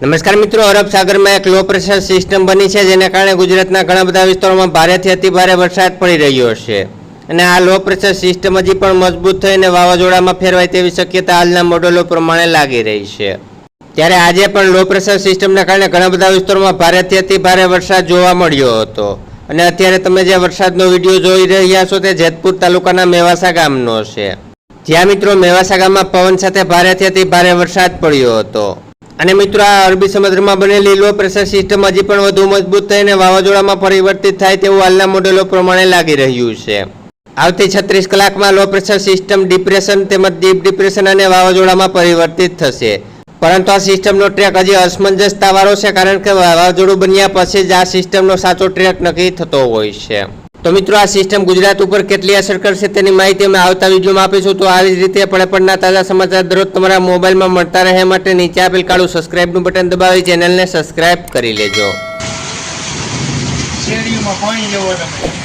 નમસ્કાર મિત્રો, અરબ સાગરમાં એક લો પ્રેશર સિસ્ટમ બની છે, જેને કારણે ગુજરાતના ઘણા બધા વિસ્તારોમાં ભારેથી અતિભારે વરસાદ પડી રહ્યો છે. અને આ લો પ્રેશર સિસ્ટમ હજી પણ મજબૂત થઈને વાવાઝોડામાં ફેરવાય તેવી શક્યતા હાલના મોડેલો પ્રમાણે લાગી રહી છે. ત્યારે આજે પણ લો પ્રેશર સિસ્ટમના કારણે ઘણા બધા વિસ્તારોમાં ભારેથી અતિભારે વરસાદ જોવા મળ્યો હતો. અને અત્યારે તમે જે વરસાદનો વીડિયો જોઈ રહ્યા છો તે જેતપુર તાલુકાના મેવાસા ગામનો છે. જ્યાં મિત્રો, મેવાસા ગામમાં પવન સાથે ભારેથી અતિભારે વરસાદ પડ્યો હતો. અને મિત્રો, આ અરબી સમુદ્રમાં બનેલી લો પ્રેશર સિસ્ટમ હજી પણ વધુ મજબૂત થઈને વાવાઝોડામાં પરિવર્તિત થાય તેવું હાલના મોડેલો પ્રમાણે લાગી રહ્યું છે. આવતી છત્રીસ કલાકમાં લો પ્રેશર સિસ્ટમ ડિપ્રેશન તેમજ ડીપ ડિપ્રેશન અને વાવાઝોડામાં પરિવર્તિત થશે. પરંતુ આ સિસ્ટમનો ટ્રેક હજી અસમંજસતાવાળો છે, કારણ કે વાવાઝોડું બન્યા પછી જ આ સિસ્ટમનો સાચો ટ્રેક નક્કી થતો હોય છે. તો મિત્રો, આ સિસ્ટમ ગુજરાત ઉપર કેટલી અસર કરશે તેની માહિતી અમે આવતા વિડીયોમાં આપીશું. તો આવી જ રીતે પડે પડના તાજા સમાચાર દરરોજ તમારા મોબાઈલમાં મળતા રહે માટે નીચે આપેલ કાળું સબસ્ક્રાઇબનું બટન દબાવી ચેનલને સબસ્ક્રાઇબ કરી લેજો. શેરીમાં પાણી લેવો તમે.